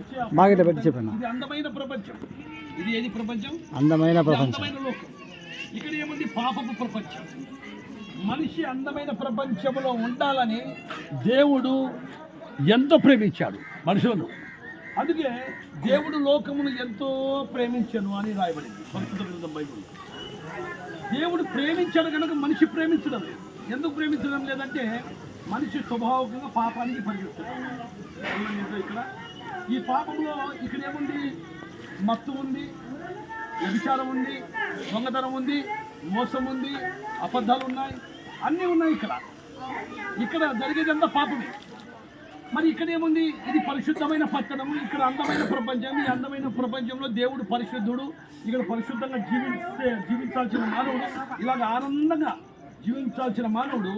ఇట్లా పెట్టి చెప్పండి ఇది అందమైన ప్రపంచం. ఇది ఏది ప్రపంచం? అందమైన ప్రపంచం. అందమైన లోకం. ఇక్కడ ఏముంది? పాపపు ప్రపంచం. మనిషి అందమైన ప్రపంచంలో ఉండాలని దేవుడు ఎంతో ప్రేమించాడు మనుషులను. అందుకే దేవుడు లోకమును ఎంతో ప్రేమించను అని రాయబడింది. గ్రంథం బైబిల్. దేవుడు ప్రేమించాడు కనుక మనిషి ప్రేమించడం లేదు. ఎందుకు ప్రేమించడం లేదంటే మనిషి స్వభావకంగా పాపానికి ఏంటో ఇక్కడ? ఈ పాపంలో ఇక్కడ ఏముంది మత్తు ఉంది వ్యభిచారం ఉంది దొంగతనం ఉంది మోసం ఉంది అబద్ధాలు ఉన్నాయి అన్నీ ఉన్నాయి ఇక్కడ. ఇక్కడ జరిగేదంతా పాపమే. మరి ఇక్కడ ఏముంది? ఇది పరిశుద్ధమైన పట్టణము ఇక్కడ అందమైన ప్రపంచం ఈ అందమైన ప్రపంచంలో దేవుడు పరిశుద్ధుడు ఇక్కడ పరిశుద్ధంగా జీవించే జీవించాల్సిన మానవుడు ఇలాగ ఆనందంగా జీవించాల్సిన మానవుడు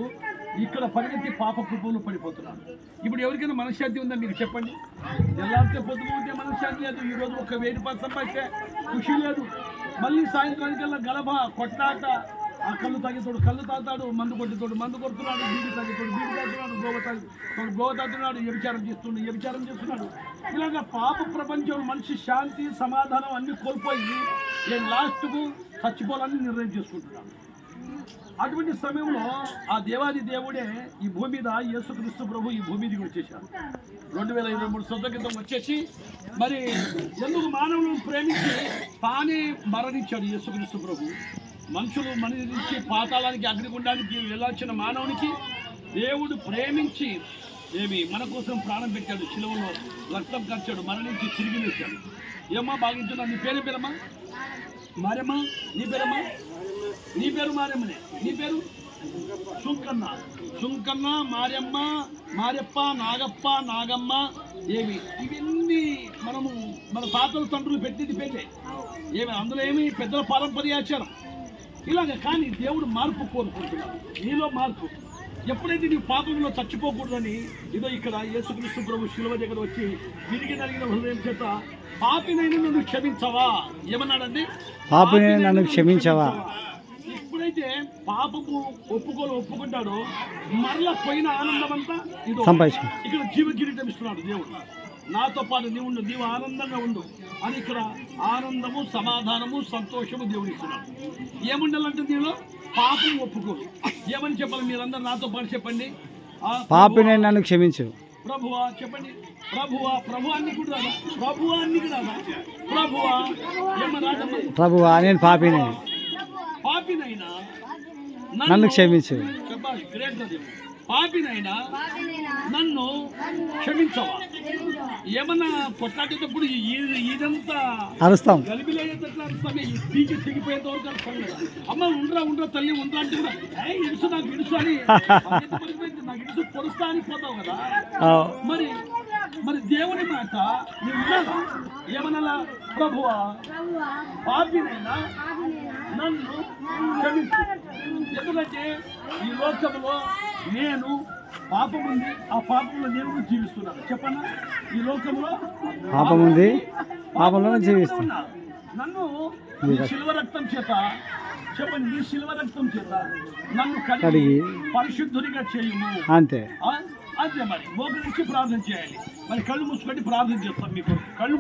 ఇక్కడ పరిగెత్తి పాప కృపంలో పడిపోతున్నాడు. ఇప్పుడు ఎవరికైనా మనశ్శాంతి ఉందని మీకు చెప్పండి? ఎల్లారితే పొద్దుపోతే మనశ్శాంతి లేదు. ఈరోజు ఒక వెయ్యి రూపాయలు సంపాదిస్తే ఖుషి లేదు. మళ్ళీ సాయంత్రానికల్లా గలభ కొట్టాట ఆ కళ్ళు తాగేతోడు కళ్ళు తాగుతాడు మందు కొట్టేతోడు మందు కొడుతున్నాడు బీడి తాగేతోడు బీడి తాగుతున్నాడు గోవ తాగుతాడు గోవ తాగుతున్నాడు వ్యభిచారం చేస్తున్నాడు వ్యభిచారం చేస్తున్నాడు. ఇలాగ పాప ప్రపంచం మనిషి శాంతి సమాధానం అన్నీ కోల్పోయి నేను లాస్ట్కు చచ్చిపోవాలని నిర్ణయం చేసుకుంటున్నాను అటువంటి సమయంలో ఆ దేవాది దేవుడే ఈ భూమి మీద యేసుక్రీస్తు ప్రభు ఈ భూమి దిగి వచ్చేసాడు రెండు వేల ఇరవై మూడు సంవత్సరాల క్రితం వచ్చేసి మరి ఎందుకు మానవులను ప్రేమించి తానే మరణించాడు యేసుక్రీస్తు ప్రభు? మనుషులు మరణించి పాతాళానికి అగ్నిగుండానికి వెళ్ళాల్సిన మానవునికి దేవుడు ప్రేమించి ఏమి మన కోసం ప్రాణం పెట్టాడు శిలువలో రక్తం ఖర్చాడు మరణించి తిరిగి లేచాడు. ఏమ్మా బాగించున్నా నీ పేరు పేరమ్మా? మరమ్మా నీ పేరమ్మా? నీ పేరు మారమ్మనే. నీ పేరు? సుంకన్న. సుంకన్న మారమ్మ మారెప్ప నాగప్ప నాగమ్మ ఏమి ఇవన్నీ మనము మన తాతల తండ్రులు పెట్టింది పేరే ఏమి? అందులో ఏమి? పెద్దల పారంపర్యాచారం ఇలాగ కానీ దేవుడు మార్పు కోరుకుంటున్నాడు. నీలో మార్పు. ఎప్పుడైతే నీవు పాపంలో చచ్చిపోకూడదని ఇదో ఇక్కడ యేసుక్రీస్తు ప్రభు శిలువ దగ్గర వచ్చి విరిగి నలిగిన హృదయం చేత పాపినైనా నన్ను క్షమించవా? ఏమన్నాడండి? పాపిని నన్ను క్షమించవా? ఎప్పుడైతే పాపము ఒప్పుకోలు ఒప్పుకుంటాడో మరలా పోయిన ఆనందం అంతా ఇదో ఇక్కడ జీవ కిరీటం ఇస్తున్నాడు దేవుడు. నాతో పాటు నీవు ఉండు నీవు ఆనందంగా ఉండు. అని ఇక్కడ ఆనందము సమాధానము సంతోషము దేవుడు ఇస్తున్నాడు. ఏముండాలంటే దీనిలో పాపం ఒప్పుకోరు ఏమని చెప్పాలి మీరందరూ నాతో పాటు చెప్పండి? పాపిని నన్ను క్షమించు. ప్రభువా చెప్పండి. ప్రభువా ప్రభు అన్ని కూడా రాదా? ప్రభువా అన్ని కూడా ప్రభువా ప్రభువా నేను పాపిని. నన్ను క్షమించు. పాపినైనా నన్ను క్షమించవా? ఏమన్నా కొట్లాడేటప్పుడు ఈ- ఇదంతా అరుస్తాం. గలిబిలేటట్లు తెగిపోయేంత వరకు అరుస్తాం అమ్మ ఉండరా ఉండరా తల్లి ఉండరా అంటే కూడా "ఏయ్, ఇడుసు నాకు ఇడుసు అని నాకు ఇడుసు పొడుస్తా అని పోతావు కదా. ఆ, మరి మరి దేవుని మాట వినాలా? ఏమనాలా? ప్రభువా పాపినైనా నన్ను క్షమించు. ఎందుకంటే ఈ లోకంలో నేను పాపం ఉంది ఆ పాపంలో నేను కూడా జీవిస్తున్నాను. చెప్పన్నా ఈ లోకంలో పాపం ఉంది పాపంలోనే జీవిస్తాను ఉన్నా. నన్ను నీ శిల్వ రక్తం చేత చెప్పండి నీ శిల్వ రక్తం చేత నన్ను కడిగి కడిగి పరిశుద్ధునిగా చేయుము. అంతే. ఆ? అంతే మరి మోకరించి ప్రార్థన చేయాలి. మరి కళ్ళు మూసుకొని ప్రార్థన చేస్తాం మీకు. కళ్ళు